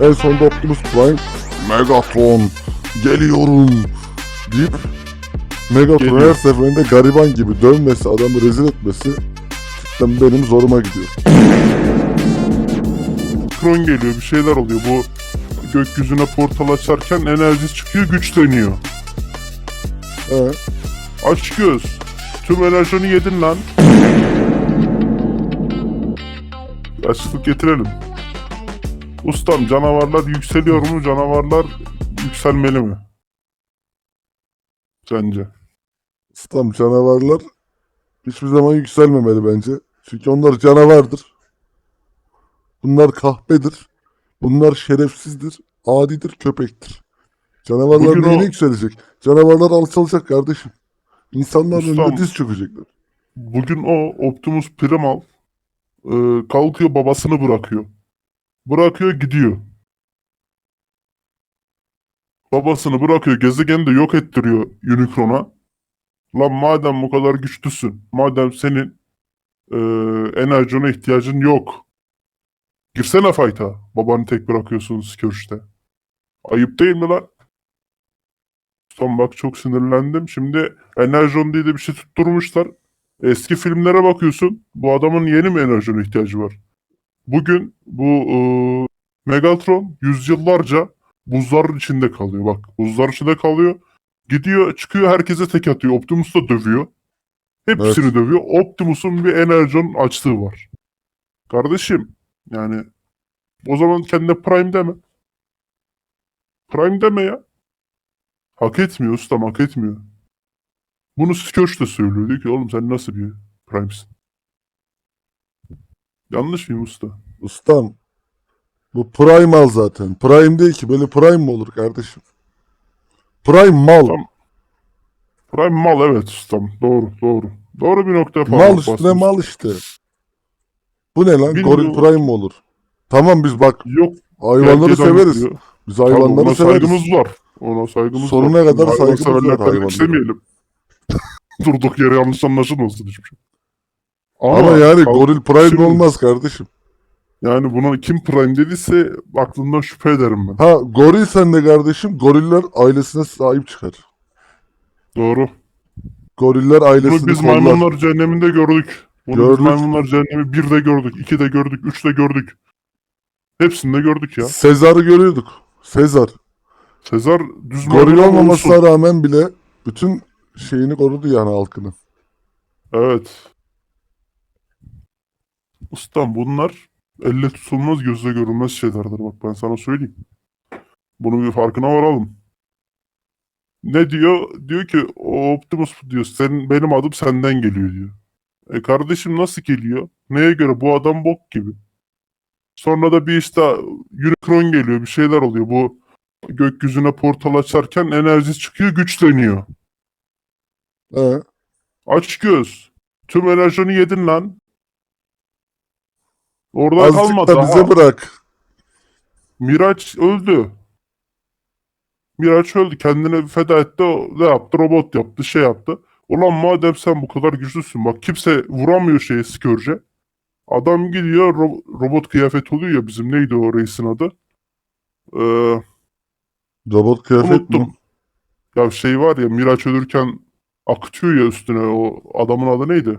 En sonunda Optimus Prime Megatron geliyorum deyip Megatron Geliyor. her seferinde gariban gibi dövmesi, adamı rezil etmesi cidden benim zoruma gidiyor. Kron geliyor bir şeyler oluyor. Bu gökyüzüne portal açarken enerji çıkıyor güçleniyor. He. Aç göz. Tüm enerjini yedin lan. Açıklık getirelim. Ustam canavarlar yükseliyor mu? Canavarlar yükselmeli mi? Sence? Ustam canavarlar hiçbir zaman yükselmemeli bence. Çünkü onlar canavardır. Bunlar kahpedir. Bunlar şerefsizdir. Adidir, köpektir. Canavarlar Bugün neyine o- yükselecek? Canavarlar alçalacak kardeşim. İnsanların Ustam. önünde diz çökecekler. Bugün o Optimus Primal e, kalkıyor babasını bırakıyor. Bırakıyor gidiyor. Babasını bırakıyor gezegeni de yok ettiriyor Unicron'a. Lan madem bu kadar güçlüsün, madem senin e, enerjine ihtiyacın yok. Girsene fight'a. Babanı tek bırakıyorsun Scourge'de. Ayıp değil mi lan? Son bak çok sinirlendim. Şimdi Enerjon diye de bir şey tutturmuşlar. Eski filmlere bakıyorsun. Bu adamın yeni mi enerjine ihtiyacı var? Bugün bu e, Megatron yüzyıllarca buzların içinde kalıyor. Bak buzlar içinde kalıyor. Gidiyor çıkıyor herkese tek atıyor. Optimus da dövüyor. Hepsini Evet. dövüyor. Optimus'un bir enerjon açtığı var. Kardeşim yani o zaman kendine Prime deme. Prime deme ya. Hak etmiyor ustam hak etmiyor. Bunu Scourge de söylüyor. Diyor ki oğlum sen nasıl bir Prime'sin? Yanlış mıyım usta? Ustam bu primal zaten. Prime değil ki. Böyle prime mi olur kardeşim? Prime mal. Tamam. Prime mal evet ustam. Doğru doğru. Doğru bir noktaya mal parmak üstüne mal işte. Bu ne lan? Bilmiyorum. Goril prime mi olur? Tamam biz bak Yok. hayvanları severiz. diyor. Biz Tabii hayvanları ona severiz. saygımız var. Ona saygımız Sonuna var. kadar saygımız var hayvanlara. istemeyelim. Durduk yere yanlış anlaşılmasın hiçbir şey. Ama, yani kal- goril prime şimdi- olmaz kardeşim. Yani buna kim prime dediyse aklından şüphe ederim ben. Ha goril sen de kardeşim goriller ailesine sahip çıkar. Doğru. Goriller Bunu ailesini biz kollar. maymunlar cehenneminde gördük. Bunu Gördük. biz maymunlar cehennemi bir de gördük, iki de gördük, üç de gördük. Hepsini de gördük ya. Sezar'ı görüyorduk. Sezar. Sezar düz Goril ama olmamasına olsun. rağmen bile bütün şeyini korudu yani halkını. Evet. Ustam bunlar elle tutulmaz gözle görülmez şeylerdir bak ben sana söyleyeyim. Bunun bir farkına varalım. Ne diyor? Diyor ki o Optimus diyor senin benim adım senden geliyor diyor. E kardeşim nasıl geliyor? Neye göre? Bu adam bok gibi. Sonra da bir işte Unicron geliyor bir şeyler oluyor. Bu gökyüzüne portal açarken enerji çıkıyor güçleniyor. He. Aç göz. Tüm enerjini yedin lan. Orada Azıcık kalmadı. da bize Aha, bırak. Miraç öldü. Miraç öldü. Kendini feda etti. O ne yaptı? Robot yaptı. Şey yaptı. Ulan madem sen bu kadar güçlüsün. Bak kimse vuramıyor şeye Scourge'e. Adam gidiyor ro- robot kıyafet oluyor ya bizim neydi o reisin adı? Ee, Robot kıyafet mi? unuttum. Ya şey var ya Miraç ölürken akıtıyor ya üstüne o adamın adı neydi?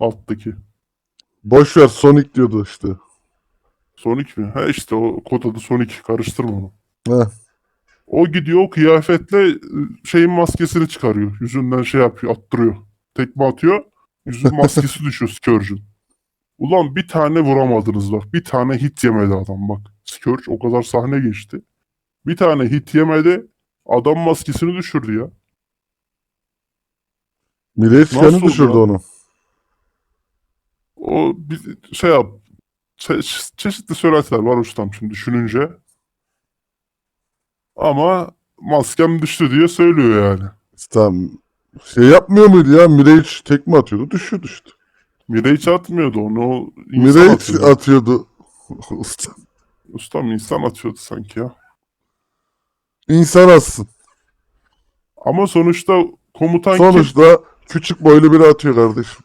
Alttaki. Boş ver Sonic diyordu işte. Sonic mi? Ha işte o kod adı Sonic. Karıştırma onu. Heh. O gidiyor o kıyafetle e, şeyin maskesini çıkarıyor. Yüzünden şey yapıyor, attırıyor. Tekme atıyor. Yüzün maskesi düşüyor Scourge'un. Ulan bir tane vuramadınız bak. Bir tane hit yemedi adam bak. Scourge o kadar sahne geçti. Bir tane hit yemedi. Adam maskesini düşürdü ya. Nasıl düşürdü ya? onu. O bir şey yap. çe- çeşitli söylentiler var ustam şimdi düşününce. Ama maskem düştü diye söylüyor yani. Tamam. Şey yapmıyor muydu ya? Mirage tekme atıyordu. Düşüyordu işte. Mirage atmıyordu onu. Mirage atıyordu. atıyordu. Usta. Ustam insan atıyordu sanki ya. İnsan atsın. Ama sonuçta komutan Sonuçta küçük boylu biri atıyor kardeşim.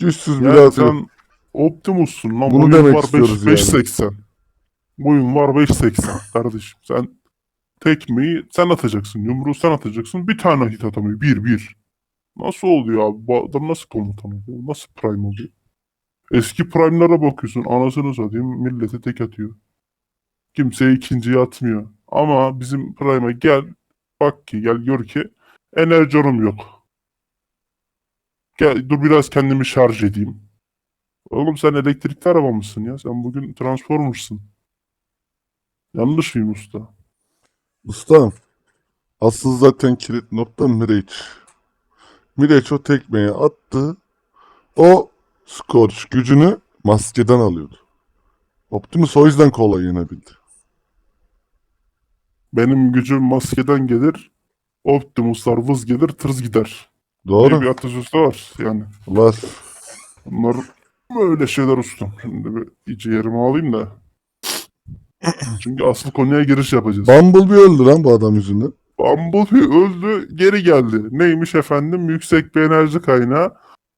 Biri Yani atıyor. sen Optimus'sun lan. Bunu Boyun demek var istiyoruz 5, 5.80. Boyun var 5.80 kardeşim. Sen tekmeyi sen atacaksın. Yumruğu sen atacaksın. Bir tane hit atamıyor. Bir bir. Nasıl oluyor abi? Bu adam nasıl komutan oluyor? Nasıl prime oluyor? Eski prime'lara bakıyorsun. Anasını satayım. Millete tek atıyor. Kimseye ikinciye atmıyor. Ama bizim prime'e gel. Bak ki gel gör ki enerjonum yok. Gel dur biraz kendimi şarj edeyim. Oğlum sen elektrikli araba mısın ya? Sen bugün Transformers'ın. Yanlış mıyım usta? Ustam. Asıl zaten kilit nokta Miraç. Miraç o tekmeyi attı. O Scorch gücünü maskeden alıyordu. Optimus o yüzden kolay yenebildi. Benim gücüm maskeden gelir. Optimus'lar vız gelir tırz gider. Doğru. Bir atasözü var yani. Var. Bunlar böyle şeyler ustam. Şimdi bir iyice yerime alayım da. Çünkü asıl konuya giriş yapacağız. Bumblebee öldü lan bu adam yüzünden. Bumblebee öldü, geri geldi. Neymiş efendim? Yüksek bir enerji kaynağı.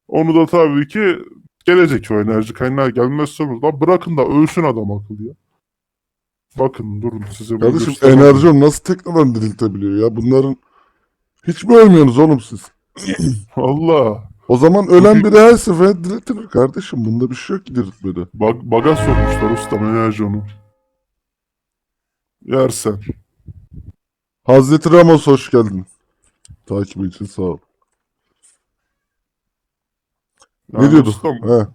Onu da tabii ki gelecek o enerji kaynağı gelmezse olur. Lan bırakın da ölsün adam akıllı ya. Bakın durun size Kardeşim enerji nasıl tekrardan diriltebiliyor ya? Bunların hiç mi ölmüyorsunuz oğlum siz? Allah. O zaman ölen biri her sefer diriltilir kardeşim. Bunda bir şey yok ki diriltmede. Bak, baga sokmuşlar ustam enerji onu. Yersen. Hazreti Ramos hoş geldin. Takip için sağ ol. Yani ne diyorduk? Ustam, He.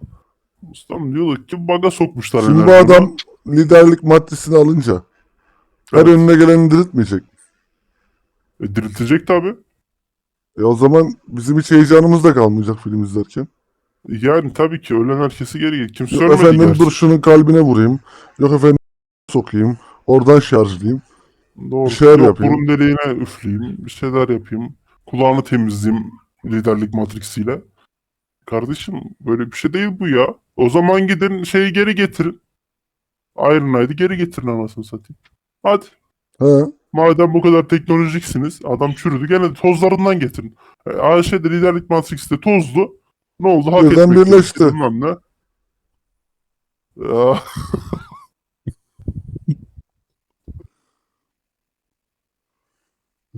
ustam diyorduk ki baga sokmuşlar Şimdi bu enerji onu. adam liderlik maddesini alınca her Evet. önüne geleni diriltmeyecek. E, diriltecek tabii. E o zaman bizim hiç heyecanımız da kalmayacak film izlerken. Yani tabii ki ölen herkesi geri gelir. Kimse Yok ölmedi efendim gerçi. dur şunun kalbine vurayım. Yok efendim sokayım. Oradan şarjlayayım. Doğru. Bir şeyler Yok, yapayım. Burun deliğine üfleyeyim. Bir şeyler yapayım. Kulağını temizleyeyim liderlik matriksiyle. Kardeşim böyle bir şey değil bu ya. O zaman gidin şeyi geri getirin. Iron Knight'ı geri getirin anasını satayım. Hadi. He. Madem bu kadar teknolojiksiniz. Adam çürüdü. Gene tozlarından getirin. E, AŞ'de liderlik matrikste tozlu. Ne oldu? Hak Birden etmek birleşti. yok, Bilmem ne. Ya,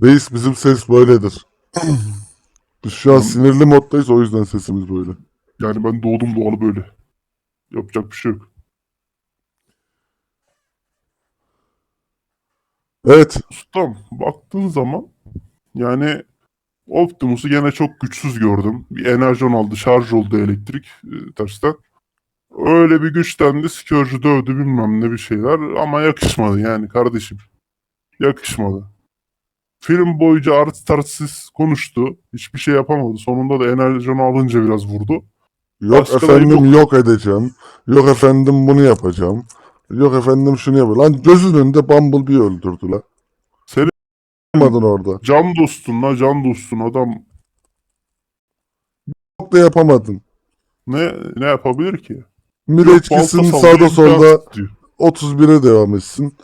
Reis bizim ses böyledir. Biz şu an sinirli moddayız o yüzden sesimiz böyle. yani ben doğdum doğalı böyle. Yapacak bir şey yok. Evet. Ustam baktığın zaman yani Optimus'u gene çok güçsüz gördüm. Bir enerjon aldı, şarj oldu elektrik e, tersten. Öyle bir güçten de Scourge'u dövdü bilmem ne bir şeyler ama yakışmadı yani kardeşim. Yakışmadı. Film boyunca art tartsız konuştu. Hiçbir şey yapamadı. Sonunda da enerjonu alınca biraz vurdu. Yok Başkaları efendim yok. edeceğim. Yok efendim bunu yapacağım. Yok efendim şunu yapacağım. Lan gözünün önünde Bumblebee öldürdü lan. Senin- Yapamadın orada. Can dostun la can dostun adam Yok da yapamadın. ne ne yapabilir ki? Balta sağda solda can tutuyor. 31'e devam etsin.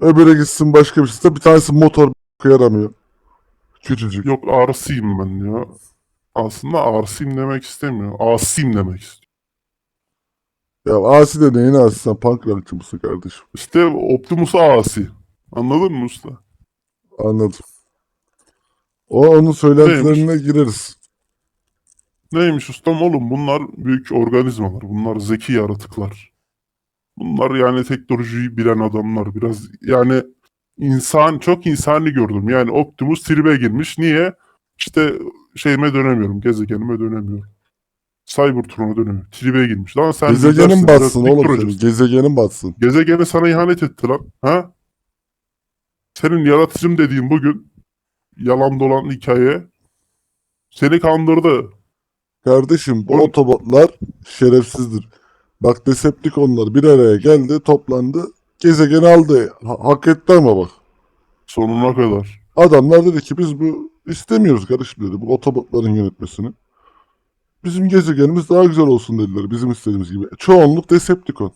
Öbürü gitsin başka bir şey. Bir tanesi motor yaramıyor. Küçücük. Yok arsiyim ben ya. Aslında arsiyim demek istemiyor. Asim demek istiyor. Ya asi de neyin asi sen punk rockçı mısın kardeşim? İşte Optimus asi. Anladın mı usta? Anladım. O onun söylentilerine gireriz. Neymiş ustam oğlum bunlar büyük organizmalar. Bunlar zeki yaratıklar. Bunlar yani teknolojiyi bilen adamlar. Biraz yani insan çok insani gördüm. Yani Optimus tribe girmiş. Niye? İşte şeyime dönemiyorum. Gezegenime dönemiyorum. Cybertron'a dönemiyorum. Tribe girmiş. Lan sen Gezegenin biraz batsın oğlum senin. Gezegenin batsın. Gezegeni sana ihanet etti lan. Ha? Senin yaratıcım dediğin bugün yalan dolan hikaye seni kandırdı. Kardeşim bu Oğlum- otobotlar şerefsizdir. Bak Decepticonlar bir araya geldi, toplandı. Gezegeni aldı. Ha- hak etti ama bak. Sonuna kadar. Adamlar dedi ki biz bu istemiyoruz kardeşim dedi bu otobotların yönetmesini. Bizim gezegenimiz daha güzel olsun dediler bizim istediğimiz gibi. Çoğunluk Decepticon.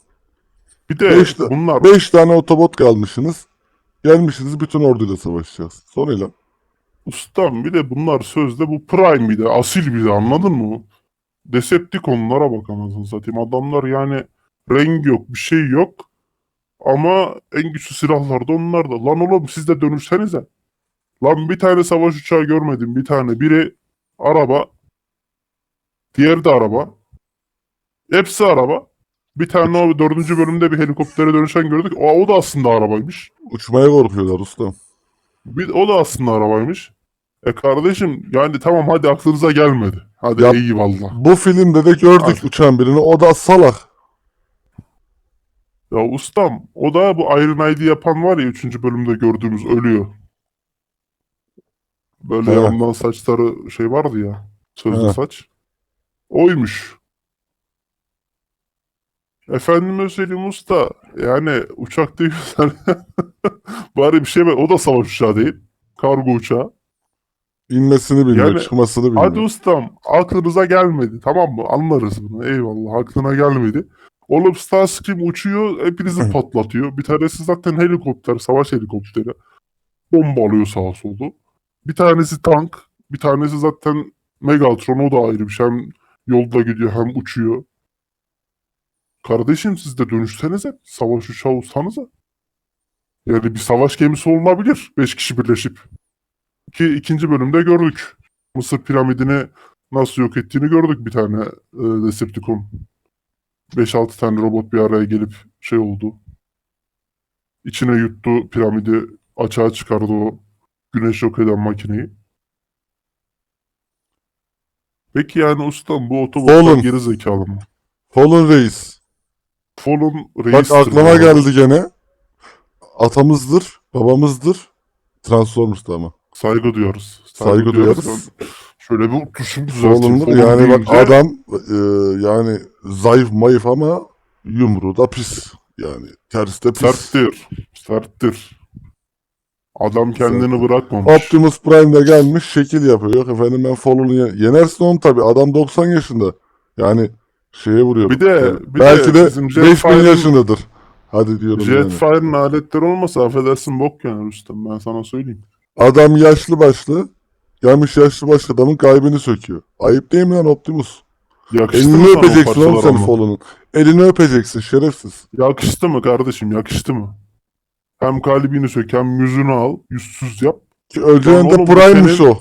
Bir de Beş bunlar 5 tane otobot kalmışsınız. Gelmişsiniz bütün orduyla savaşacağız. Sonuyla. ustam bir de bunlar sözde bu prime bir de asil bir de anladın mı? Decepticonlara bak anasını satayım. Adamlar yani rengi yok bir şey yok. Ama en güçlü silahlar da onlar da. Lan oğlum siz de dönüşsenize. Lan bir tane savaş uçağı görmedim bir tane. Biri araba. Diğeri de araba. Hepsi araba. Bir tane o dördüncü bölümde bir helikoptere dönüşen gördük. O, o da aslında arabaymış. Uçmaya korkuyorlar ustam. Bir, o da aslında arabaymış. E kardeşim yani tamam hadi aklınıza gelmedi. Hadi Ya- eyvallah. Bu filmde de gördük Hadi. uçan birini. O da salak. Ya ustam o da bu Iron ID yapan var ya 3. bölümde gördüğümüz ölüyor. Böyle He. yandan saçları şey vardı ya. Sözlü He. saç. Oymuş. Efendime söyleyeyim usta. Yani uçak değil. Bari bir şey ver. O da savaş uçağı değil. Kargo uçağı. İnmesini bilmiyor, Yani- çıkmasını bilmiyor. Hadi ustam aklınıza gelmedi tamam mı? Anlarız bunu eyvallah aklına gelmedi. Oğlum Starscream uçuyor hepinizi patlatıyor. Bir tanesi zaten helikopter savaş helikopteri. Bombalıyor sağa solu. Bir tanesi tank. Bir tanesi zaten Megatron o da ayrı bir şey. Hem yolda gidiyor hem uçuyor. Kardeşim siz de dönüşsenize. Savaş uçağı olsanıza. Yani bir savaş gemisi olunabilir. Beş kişi birleşip. Ki ikinci bölümde gördük. Mısır piramidini nasıl yok ettiğini gördük bir tane e, Decepticon. 5-6 tane robot bir araya gelip şey oldu. İçine yuttu piramidi açığa çıkardı o güneş yok eden makineyi. Peki yani ustam bu otobotlar Oğlum. geri zekalı mı? Fallen Reis. Fallen Bak reistir aklıma bu geldi gene. Atamızdır, babamızdır. Transformers'ta ama. Saygı duyuyoruz. Saygı duyarız. Şöyle bir oturuşum düzelteyim. Fallen'dır. Fallen Yani bak deyince- adam e, yani zayıf mayıf ama yumruğu da pis. Yani tersi de pis. Serttir. Serttir. Adam kendini bırakmamış. Optimus Prime de gelmiş şekil yapıyor. Yok efendim ben Fallen'ı yen- yenersin onu tabii. Adam 90 yaşında. Yani şeye vuruyor. Bir de- Yani bir belki de bizim 5000 Jetfire'ın- yaşındadır. Hadi diyorum yani. Jetfire'ın aletleri olmasa affedersin bok yani ustam ben sana söyleyeyim. Adam yaşlı başlı. Gelmiş yaşlı başlı adamın kalbini söküyor. Ayıp değil mi lan Optimus? Yakıştı Elini mı sana o öpeceksin oğlum parçalar sen ama? Fallen'ın. Elini öpeceksin şerefsiz. Yakıştı mı kardeşim yakıştı mı? Hem kalbini sök hem yüzünü al yüzsüz yap. Ki öleceğin de senin- o.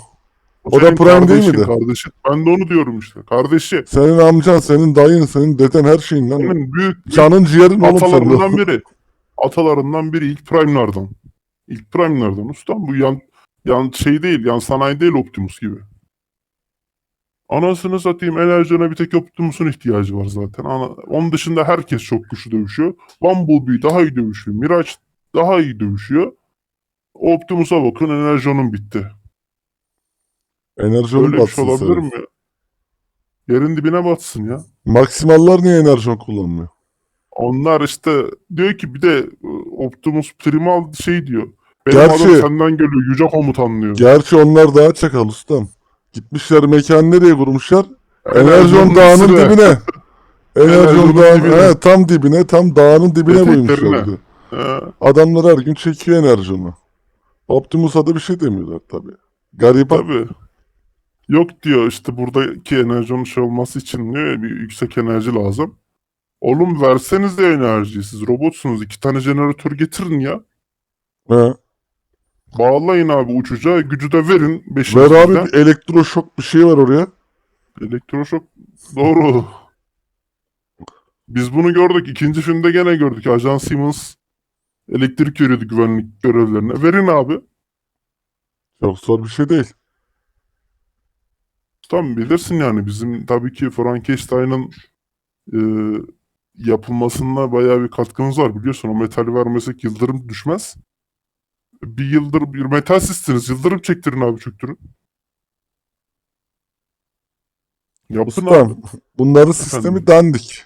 O da Prime değil miydi? Kardeşi. Ben de onu diyorum işte. Kardeşi. Senin amcan, senin dayın, senin deden her şeyin lan. Senin büyük, büyük Canın ciğerin oğlum atalarından biri. Atalarından biri ilk Prime'lardan. İlk Prime'lardan ustam bu yan, yan şey değil yan sanayi değil Optimus gibi. Anasını satayım enerjine bir tek Optimus'un ihtiyacı var zaten. Ana, onun dışında herkes çok güçlü dövüşüyor. Bumblebee daha iyi dövüşüyor. Mirage daha iyi dövüşüyor. Optimus'a bakın enerji onun bitti. Enerjon Öyle bir şey batsın olabilir senin. mi? Yerin dibine batsın ya. Maksimallar niye enerjon kullanmıyor? Onlar işte diyor ki bir de e, Optimus Primal şey diyor. Benim Gerçi- adım senden geliyor. Yüce komutan diyor. Gerçi onlar daha çakal ustam. Gitmişler mekan nereye kurmuşlar? Enerjon Enerjon dağının dibine. Enerjon Enerjonun dağının dibine. he, tam dibine, tam dağın dibine Eteklerine. Adamlar her gün çekiyor enerjonu. Optimus'a da bir şey demiyorlar tabii. Gariban. tabii. Yok diyor işte buradaki enerjonun şey olması için diyor bir yüksek enerji lazım. Oğlum verseniz de enerjiyi siz robotsunuz. iki tane jeneratör getirin ya. He. Bağlayın abi uçacağı gücü de verin. Ver abi bir elektroşok bir şey var oraya. Elektroşok doğru. Biz bunu gördük. İkinci filmde gene gördük. Ajan Simmons elektrik veriyordu güvenlik görevlerine. Verin abi. Çok zor bir şey değil. Tam bilirsin yani bizim tabii ki Frankenstein'ın e, yapılmasında bayağı bir katkımız var biliyorsun. O metali vermesek yıldırım düşmez. Bir yıldırım, bir metal sizsiniz. Yıldırım çektirin abi çöktürün. Yapın abi. Ustam, bunların sistemi dandik.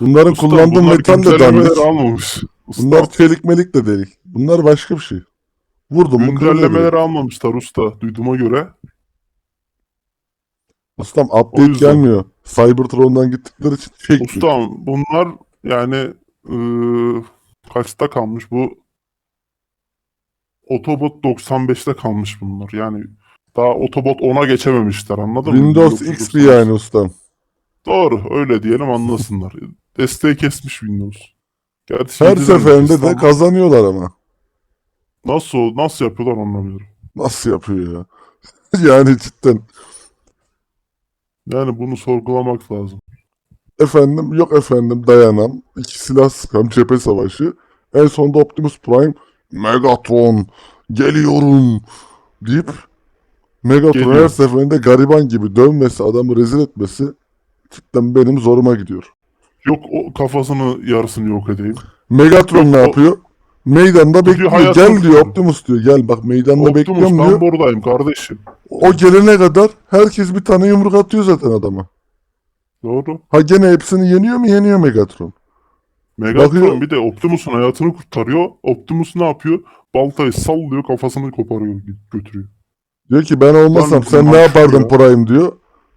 Bunların Ustam, kullandığı bunlar metal de dandik. almamış. Bunlar çelik melik de değil. Bunlar başka bir şey. Vurdum mu kırılıyor. güncellemeleri almamışlar usta duyduğuma göre. Ustam O update yüzden. gelmiyor. Cybertron'dan gittikleri için çekmiyor. Ustam bunlar yani eee, kaçta kalmış bu? Otobot 95'te kalmış bunlar. Yani daha Otobot 10'a geçememişler anladın mı? Windows 1998. XP yani ustam. Doğru öyle diyelim anlasınlar. Desteği kesmiş Windows. Gerçi Her yediler seferinde de kazanıyorlar ama. Nasıl, nasıl yapıyorlar anlamıyorum. Nasıl yapıyor ya? yani cidden. Yani bunu sorgulamak lazım. Efendim yok efendim dayanam. İki silah sıkam cephe savaşı. En sonunda Optimus Prime Megatron geliyorum deyip Megatron Geliyor. her seferinde gariban gibi dövmesi adamı rezil etmesi cidden benim zoruma gidiyor. Yok o kafasını yarısını yok edeyim. Megatron ne o- yapıyor? Meydanda bekliyor. hayatını Gel diyor. Optimus diyor. Gel bak meydanda Optimus bekliyorum diyor. ben buradayım kardeşim. O gelene kadar herkes bir tane yumruk atıyor zaten adama. Doğru. Ha gene hepsini yeniyor mu? Yeniyor Megatron. Megatron Bakıyor- bir de Optimus'un hayatını kurtarıyor. Optimus ne yapıyor? Baltayı sallıyor kafasını koparıyor götürüyor. Diyor ki ben olmasam Lan sen ne yapardın ya. Prime diyor.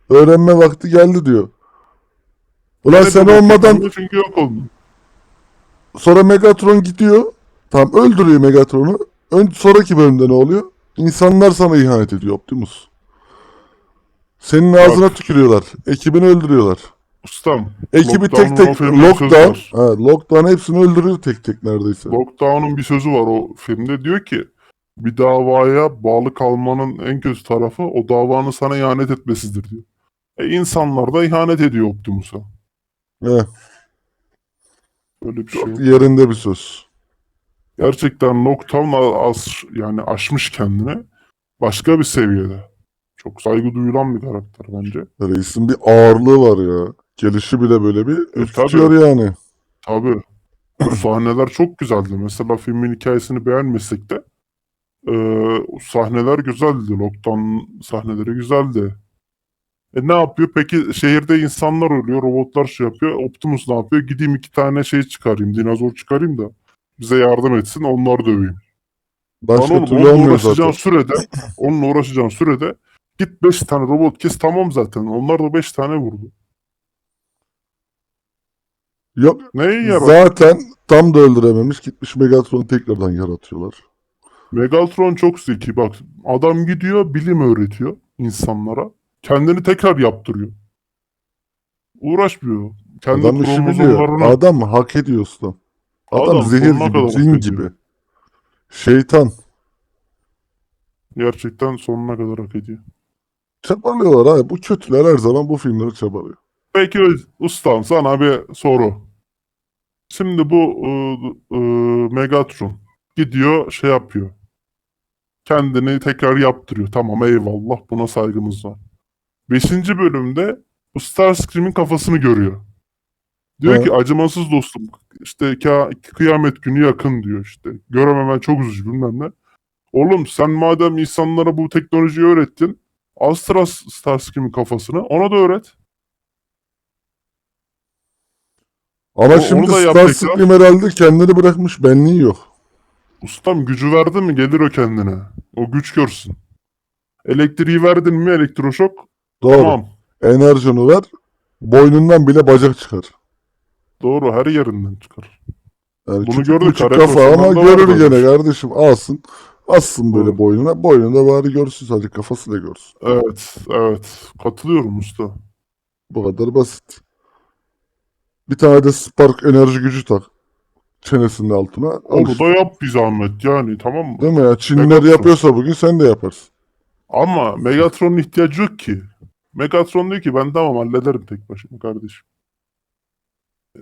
Öğrenme vakti geldi diyor. Ulan sen olmadan? Çünkü yok oldu. sonra Megatron gidiyor. Tam öldürüyor Megatron'u. Ön, sonraki bölümde ne oluyor? İnsanlar sana ihanet ediyor Optimus. Senin ağzına tükürüyorlar. Ekibini öldürüyorlar. Ustam. Ekibi tek tek lockdown. Ha, lockdown hepsini öldürüyor tek tek neredeyse. Lockdown'un bir sözü var o filmde. Diyor ki bir davaya bağlı kalmanın en kötü tarafı o davanın sana ihanet etmesidir diyor. E insanlar da ihanet ediyor Optimus'a. He, Öyle bir şey çok yok. yerinde bir söz. Gerçekten Lockdown a- az, yani aşmış kendini. Başka bir seviyede. Çok saygı duyulan bir karakter bence. Reisin bir ağırlığı var ya. Gelişi bile böyle bir E, ürkütüyor yani. Tabii. O sahneler çok güzeldi. Mesela filmin hikayesini beğenmesek de e, sahneler güzeldi. Lockdown sahneleri güzeldi. E ne yapıyor? Peki şehirde insanlar ölüyor, robotlar şey yapıyor. Optimus ne yapıyor? Gideyim iki tane şey çıkarayım, dinozor çıkarayım da bize yardım etsin, onları döveyim. Lan Başka oğlum türlü onunla uğraşacağın zaten. sürede, onunla uğraşacağın sürede git beş tane robot kes tamam zaten. Onlar da beş tane vurdu. Yok Neye yarar? zaten tam da öldürememiş. Gitmiş Megatron'u tekrardan yaratıyorlar. Megatron çok zeki bak. Adam gidiyor bilim öğretiyor insanlara. Kendini tekrar yaptırıyor. Uğraşmıyor. Kendi Adam işi biliyor. Adam hak ediyor usta. Adam, Adam zehir gibi, cin gibi. Şeytan. gerçekten sonuna kadar hak ediyor. Çabalıyorlar abi. Bu kötüler her zaman bu filmleri çabalıyor. Peki ustam sana bir soru. Şimdi bu ıı, ıı, Megatron gidiyor şey yapıyor. Kendini tekrar yaptırıyor. Tamam eyvallah buna saygımız var. Beşinci bölümde bu Starscream'in kafasını görüyor. Diyor Evet. ki acımasız dostum işte kıyamet günü yakın diyor işte. Görememen çok üzücü bilmem ne. Oğlum sen madem insanlara bu teknolojiyi öğrettin Astra Starscream'in kafasını ona da öğret. Ama O- şimdi Starscream herhalde kendini bırakmış. Benliği yok. Ustam gücü verdi mi gelir o kendine. O güç görsün. Elektriği verdin mi elektroşok Doğru. tamam. Enerjini ver. Boynundan bile bacak çıkar. Doğru her yerinden çıkar. Yani Bunu gördük, kafa ama görür gene bir kardeşim. Alsın. Assın böyle Doğru. boynuna. Boynunda bari görsün sadece kafası da görsün. Evet evet katılıyorum usta. Bu kadar basit. Bir tane de Spark enerji gücü tak. Çenesinin altına. Al Onu da yap bir zahmet yani tamam mı? Değil mi ya? Çinliler Megatron. yapıyorsa bugün sen de yaparsın. Ama Megatron'un ihtiyacı yok ki. Megatron diyor ki ben tamam hallederim tek başıma kardeşim.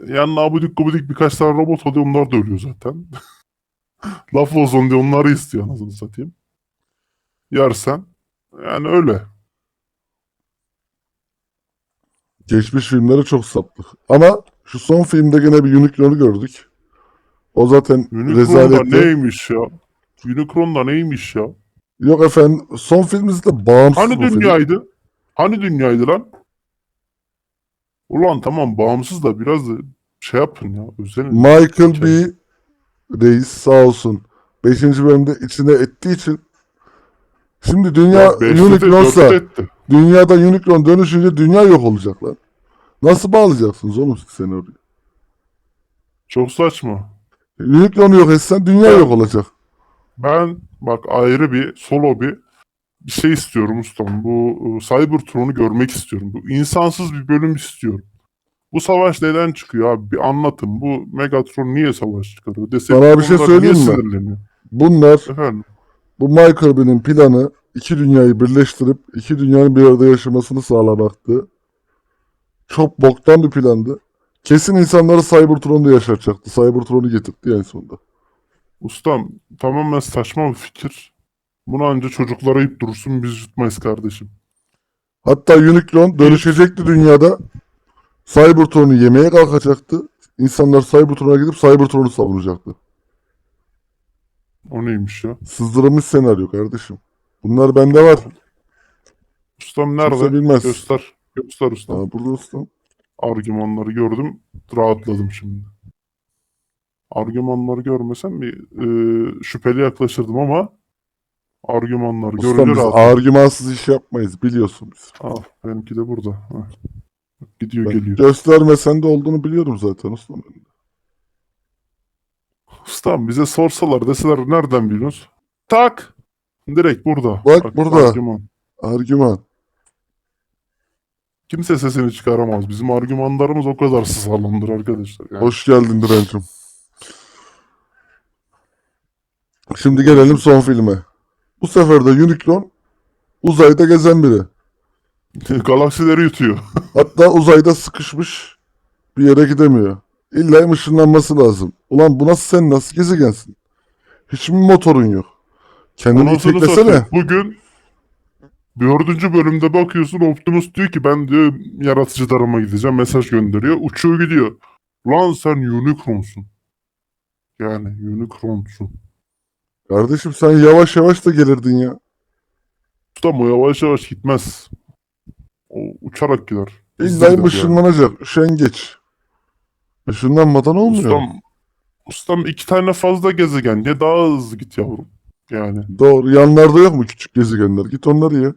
Yanına abudik gubidik birkaç tane robot oluyor onlar da ölüyor zaten. Laf olsun diye onları istiyor anasını satayım. Yersen. Yani öyle. Geçmiş filmleri çok saptık. Ama şu son filmde gene bir Unicron'u gördük. O zaten rezaletti. neymiş ya? Unicron da neymiş ya? Yok efendim son filmimizde bağımsız Hani bu film. Hani dünyaydı lan? Ulan tamam bağımsız da biraz da şey yapın ya. Özenin. Michael B. Reis sağ olsun. 5. bölümde içine ettiği için Şimdi dünya Ya Unicron'sa dünyada Unicron dönüşünce dünya yok olacak lan. Nasıl bağlayacaksınız oğlum siz seni oraya? Çok saçma. Unicron'u yok etsen dünya Evet. yok olacak. Ben bak ayrı bir solo bir bir şey istiyorum ustam. Bu e, Cybertron'u görmek istiyorum. Bu insansız bir bölüm istiyorum. Bu savaş neden çıkıyor abi? Bir anlatın. Bu Megatron niye savaş çıkarıyor? Desek Sana bir şey söyleyeyim mi? Bunlar Efendim. bu Mike Kirby'nin planı iki dünyayı birleştirip iki dünyanın bir arada yaşamasını sağlamaktı. Çok boktan bir plandı. Kesin insanları Cybertron'da yaşatacaktı. Cybertron'u getirdi en sonunda. Ustam tamamen saçma bir fikir. Bunu anca çocuklara ip durursun biz yutmayız kardeşim. Hatta Unicron dönüşecekti dünyada. Cybertron'u yemeye kalkacaktı. İnsanlar Cybertron'a gidip Cybertron'u savunacaktı. O neymiş ya? Sızdırılmış senaryo kardeşim. Bunlar bende var. Ustam Kimse nerede? bilmez. Göster. Göster ustam. Aa, burada ustam. Argümanları gördüm. Rahatladım şimdi. Argümanları görmesem bir e, şüpheli yaklaşırdım ama argümanları Ustam görünce biz rahatladım. argümansız iş yapmayız biliyorsun biz. Ah, benimki de burada. Heh. Gidiyor Ben geliyor. göstermesen de olduğunu biliyorum zaten ustam. Ustam bize sorsalar deseler nereden biliyorsunuz? Tak! Direkt burada. Bak burada. Argüman. Argüman. Kimse sesini çıkaramaz. Bizim argümanlarımız o kadar sağlamdır arkadaşlar. Yani. Hoş geldin Direncim. Şimdi gelelim son filme. Bu sefer de Unicron uzayda gezen biri. Galaksileri yutuyor. Hatta uzayda sıkışmış bir yere gidemiyor. İlla ışınlanması lazım. Ulan bu nasıl sen nasıl gezegensin? Hiç mi motorun yok? Kendini iteklesene. Bugün dördüncü bölümde bakıyorsun Optimus diyor ki ben diyor yaratıcılarıma gideceğim. Mesaj gönderiyor. Uçuyor gidiyor. Lan sen Unicron'sun. Yani Unicron'sun. Kardeşim sen yavaş yavaş da gelirdin ya. Ustam o yavaş yavaş gitmez. O uçarak gider. İlla gider yani. ışınlanacak. Üşengeç. Işınlanmadan olmuyor. Ustam, ustam iki tane fazla gezegen diye daha hızlı git yavrum. Yani. Doğru. Yanlarda yok mu küçük gezegenler? Git onları ye.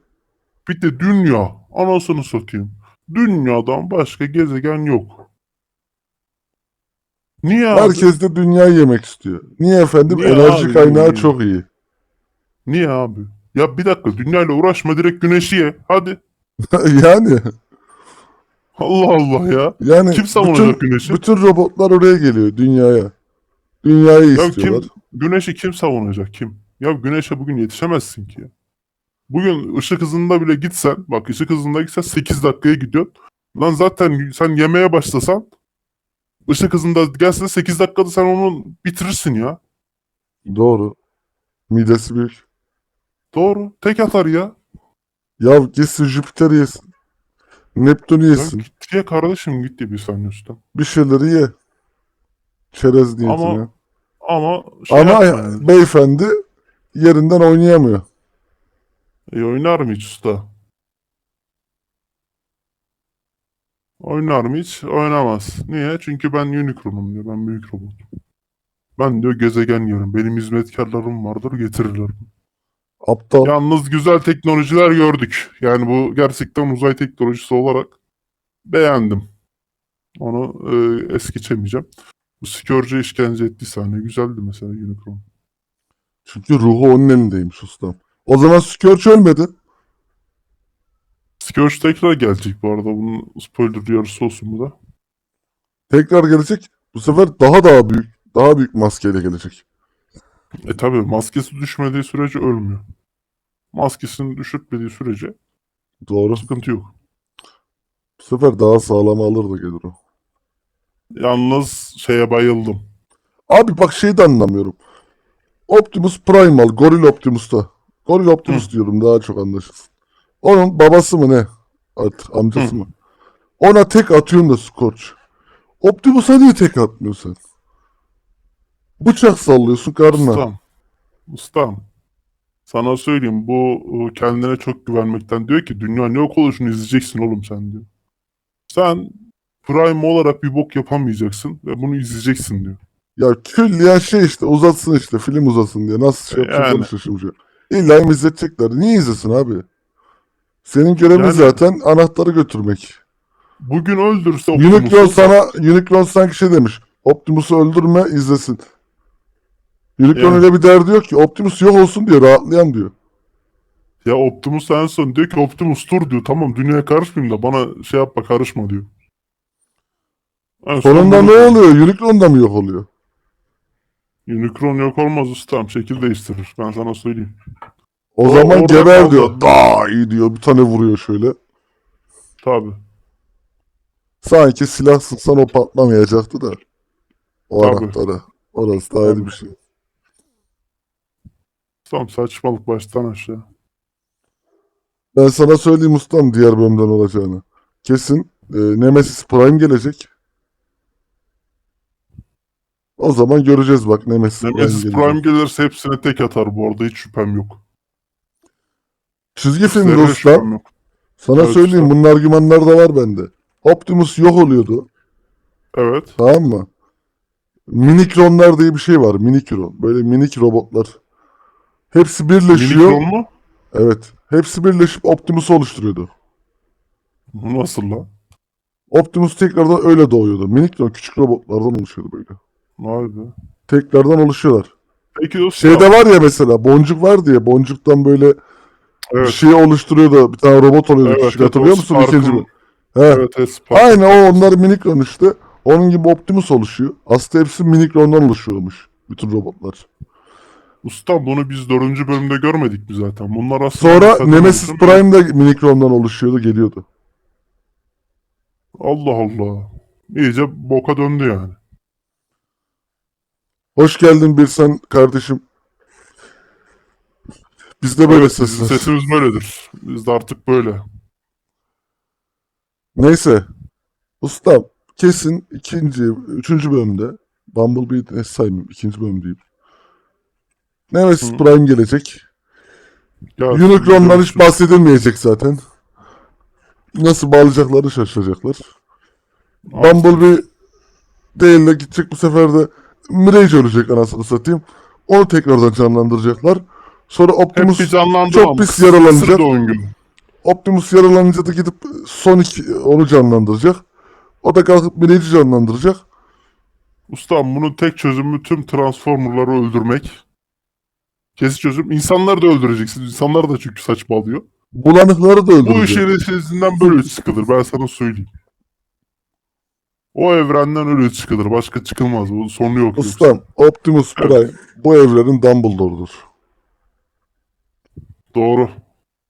Bir de dünya. Anasını satayım. Dünyadan başka gezegen yok. Niye abi? Herkes de dünyayı yemek istiyor. Niye efendim? Niye Enerji abi? kaynağı çok iyi. Niye abi? Ya bir dakika dünyayla uğraşma direkt güneşi ye. Hadi. yani Allah Allah ya. yani Kim savunacak güneşi? bütün robotlar oraya geliyor dünyaya. Dünyayı Ya istiyorlar. kim, güneşi kim savunacak kim? Ya güneşe bugün yetişemezsin ki. Bugün ışık hızında bile gitsen, bak ışık hızında gitsen 8 dakikaya gidiyorsun. Lan zaten sen yemeye başlasan, ışık hızında gelse 8 dakikada sen onu bitirirsin ya. Doğru. Midesi büyük. Doğru. Tek atar ya. Ya gitsin Jüpiter yesin. Neptün'ü Ya yesin. gitti ya kardeşim gitti bir saniye üstten. Bir şeyleri ye. Çerez niyetine. Ama Ama şey Ama yapma beyefendi yerinden oynayamıyor. E, oynar mı hiç usta? Oynar mı hiç? Oynamaz. Niye? Çünkü ben Unicron'um diyor. Ben büyük robotum. Ben diyor gezegen yerim. Benim hizmetkarlarım vardır getirirler. Aptal. Yalnız güzel teknolojiler gördük. Yani bu gerçekten uzay teknolojisi olarak beğendim. Onu e, es geçemeyeceğim. Bu Scourge'e işkence ettiği sahne güzeldi mesela Unicron. Çünkü ruhu onun elindeymiş ustam. O zaman Scourge ölmedi. Scourge tekrar gelecek bu arada. Bunun spoiler yarısı olsun bu da. Tekrar gelecek. Bu sefer daha daha büyük. Daha büyük maskeyle gelecek. E tabi maskesi düşmediği sürece ölmüyor. Maskesini düşürtmediği sürece Doğru. sıkıntı yok. Bu sefer daha sağlam alır da gelir o. Yalnız şeye bayıldım. Abi bak şeyi de anlamıyorum. Optimus Primal, Goril Optimus'ta. Goril Optimus diyorum daha çok anlaşılsın. Onun babası mı ne? Artık amcası Hı. mı? Ona tek atıyorsun da Scorch. Optimus'a niye tek atmıyorsun? Bıçak sallıyorsun karnına. Ustam. Ustam. Sana söyleyeyim bu kendine çok güvenmekten diyor ki dünya ne yok oluşunu izleyeceksin oğlum sen diyor. Sen Prime olarak bir bok yapamayacaksın ve bunu izleyeceksin diyor. Ya külliyen şey işte uzatsın işte film uzasın diye. Nasıl şey yapacak Yani. şaşırmış. İlla izletecekler. Niye izlesin abi? Senin görevin Yani- zaten anahtarı götürmek. Bugün öldürse Optimus'u sana Unicron sanki şey demiş. Optimus'u öldürme izlesin. Unicron Yani. öyle bir derdi yok ki. Optimus yok olsun diyor. Rahatlayan diyor. Ya Optimus en son diyor ki Optimus dur diyor. Tamam dünyaya karışmayayım da bana şey yapma karışma diyor. En Sonunda son ne bunu- oluyor? Unicron'da mı yok oluyor? Unicron yok olmaz ustam. Şekil değiştirir. Ben sana söyleyeyim. O, O- zaman geber kaldı. diyor. Daha iyi diyor. Bir tane vuruyor şöyle. Tabi. Sanki silah sıksan o patlamayacaktı da. O Tabii. anahtarı. Orası da ayrı bir şey. Ustam saçmalık baştan aşağı. Ben sana söyleyeyim ustam diğer bölümden olacağını. Kesin e, Nemesis Prime gelecek. O zaman göreceğiz bak Nemesis, Nemesis Prime Prime gelirse hepsine tek atar bu arada. Hiç şüphem yok. Çizgi filmde Zerre şüphem ustam. yok. Sana Evet söyleyeyim bunun argümanları da var bende. Optimus yok oluyordu. Evet. Tamam mı? Minikronlar diye bir şey var. Minikron. Böyle minik robotlar. Hepsi birleşiyor. Unicron mu? Evet. Hepsi birleşip Optimus'u oluşturuyordu. Nasıl la? Optimus tekrardan öyle doğuyordu. Minikron küçük robotlardan oluşuyordu böyle. Vay be. Tekrardan oluşuyorlar. Peki dostum. Şeyde var ya mesela boncuk var diye boncuktan böyle bir Evet. şey oluşturuyordu. Bir tane robot oluyordu Evet, küçük evet, hatırlıyor musun? Spark'ın- İkinci? He. Evet, evet. Spark. Aynı o onlar Minikron işte. Onun gibi Optimus oluşuyor. Aslında hepsi Minikron'dan oluşuyormuş. Bütün robotlar. Ustam bunu biz dördüncü bölümde görmedik mi zaten? Bunlar aslında... Sonra Nemesis bizim- Prime de Minikron'dan oluşuyordu geliyordu. Allah Allah. İyice boka döndü yani. Hoş geldin bir sen kardeşim. Biz de böyle sesler. sesimiz böyledir. Biz de artık böyle. Neyse. Ustam kesin ikinci, üçüncü bölümde Bumblebee'yi ne saymayayım ikinci bölüm diyeyim. Nemesis Hı. Prime gelecek. Ya, Unicron'dan hiç bahsedilmeyecek zaten. Nasıl bağlayacakları şaşıracaklar. Artık Bumblebee değil de gidecek bu sefer de Mirage ölecek anasını satayım. Onu tekrardan canlandıracaklar. Sonra Optimus çok pis yaralanacak. Optimus yaralanınca da gidip Sonic onu canlandıracak. O da kalkıp Mirage'i canlandıracak. Ustam bunun tek çözümü tüm Transformer'ları öldürmek. Kesin çözüm. İnsanları da öldüreceksin. İnsanlar da çünkü saçmalıyor. Bulanıkları da Bu öldürecek. işin içerisinden böyle çıkılır. Ben sana söyleyeyim. O evrenden öyle çıkılır. Başka çıkılmaz. Bu sonu yok. yoksa. Ustam Optimus Prime bu evrenin Dumbledore'dur. Doğru.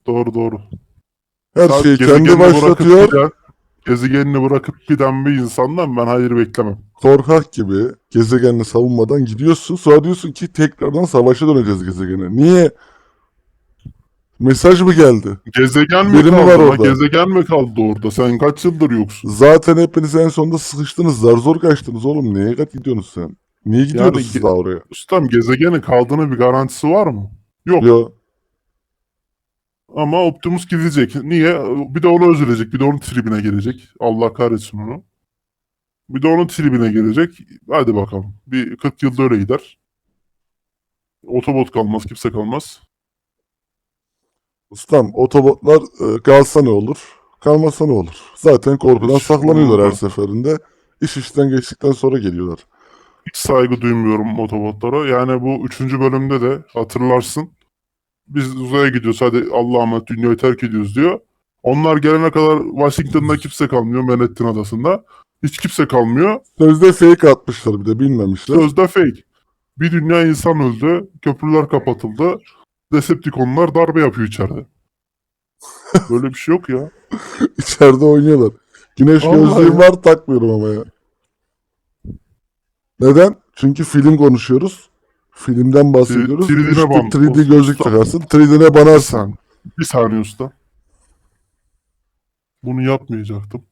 Doğru doğru. Her Sadece şeyi kendi başlatıyor. giden- gezegenini bırakıp giden bir insandan ben hayır beklemem. Korkak gibi gezegenini savunmadan gidiyorsun. Sonra diyorsun ki tekrardan savaşa döneceğiz gezegene. Niye? Mesaj mı geldi? Gezegen mi Biri kaldı? var orada? Gezegen mi kaldı orada? Sen kaç yıldır yoksun? Zaten hepiniz en sonunda sıkıştınız. Zar zor kaçtınız oğlum. Neye kat gidiyorsunuz sen? Niye gidiyorsunuz Yani siz daha oraya? Ustam gezegenin kaldığını bir garantisi var mı? Yok. Yo. Ama Optimus gidecek. Niye? Bir de onu üzülecek. Bir de onun tribine gelecek. Allah kahretsin onu. Bir de onun tribine gelecek. Hadi bakalım. Bir 40 yılda öyle gider. Otobot kalmaz. Kimse kalmaz. Ustam otobotlar e, kalsa ne olur? Kalmasa ne olur? Zaten korkudan Hiç saklanıyorlar her seferinde. İş işten geçtikten sonra geliyorlar. Hiç saygı duymuyorum otobotlara. Yani bu üçüncü bölümde de hatırlarsın. Biz uzaya gidiyoruz. Hadi Allah'a emanet dünyayı terk ediyoruz diyor. Onlar gelene kadar Washington'da kimse kalmıyor. Manhattan adasında. Hiç kimse kalmıyor. Sözde fake atmışlar bir de bilmemişler. Sözde fake. Bir dünya insan öldü. Köprüler kapatıldı. Decepticonlar darbe yapıyor içeride. Böyle bir şey yok ya. İçeride oynuyorlar. Güneş gözlüğüm var takmıyorum ama ya. Neden? Çünkü film konuşuyoruz. Filmden bahsediyoruz. 3D'ne İşte ban- 3D gözlük Usta. takarsın. 3D'ne Bir banarsın. saniye. Bir saniye usta. Bunu yapmayacaktım.